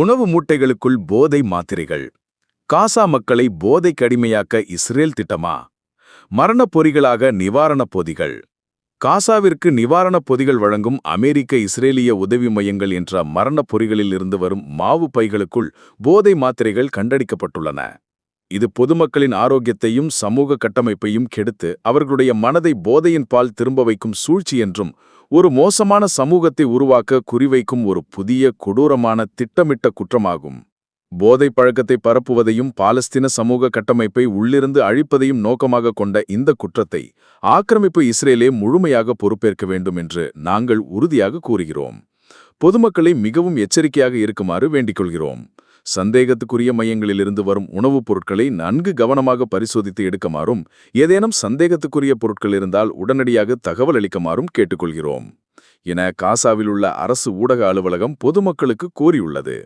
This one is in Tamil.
உணவு மூட்டைகளுக்குள் போதை மாத்திரைகள். காசா மக்களை போதை கடிமையாக்க இஸ்ரேல் திட்டமா? மரணப் பொறிகளாக நிவாரணப் பொதிகள். காசாவிற்கு நிவாரணப் பொதிகள் வழங்கும் அமெரிக்க இஸ்ரேலிய உதவி மையங்கள் என்ற மரணப் பொறிகளில் இருந்து வரும் மாவு பைகளுக்குள் போதை மாத்திரைகள் கண்டடிக்கப்பட்டுள்ளன. இது பொதுமக்களின் ஆரோக்கியத்தையும் சமூக கட்டமைப்பையும் கெடுத்து அவர்களுடைய மனதை போதையின் பால் திரும்ப வைக்கும் சூழ்ச்சி என்றும் ஒரு மோசமான சமூகத்தை உருவாக்க குறிவைக்கும் ஒரு புதிய கொடூரமான திட்டமிட்ட குற்றமாகும். போதை பழக்கத்தை பரப்புவதையும் பாலஸ்தீன சமூக கட்டமைப்பை உள்ளிருந்து அழிப்பதையும் நோக்கமாக கொண்ட இந்த குற்றத்தை ஆக்கிரமிப்பு இஸ்ரேலே முழுமையாக பொறுப்பேற்க வேண்டும் என்று நாங்கள் உறுதியாக கூறுகிறோம். பொதுமக்களை மிகவும் எச்சரிக்கையாக இருக்குமாறு வேண்டிக் கொள்கிறோம். சந்தேகத்துக்குரிய மையங்களிலிருந்து வரும் உணவுப் பொருட்களை நன்கு கவனமாக பரிசோதித்து எடுக்குமாறும் ஏதேனும் சந்தேகத்துக்குரிய பொருட்கள் இருந்தால் உடனடியாக தகவல் அளிக்குமாறும் கேட்டுக்கொள்கிறோம். என காசாவில் உள்ள அரசு ஊடக அலுவலகம் பொதுமக்களுக்கு கூறியுள்ளது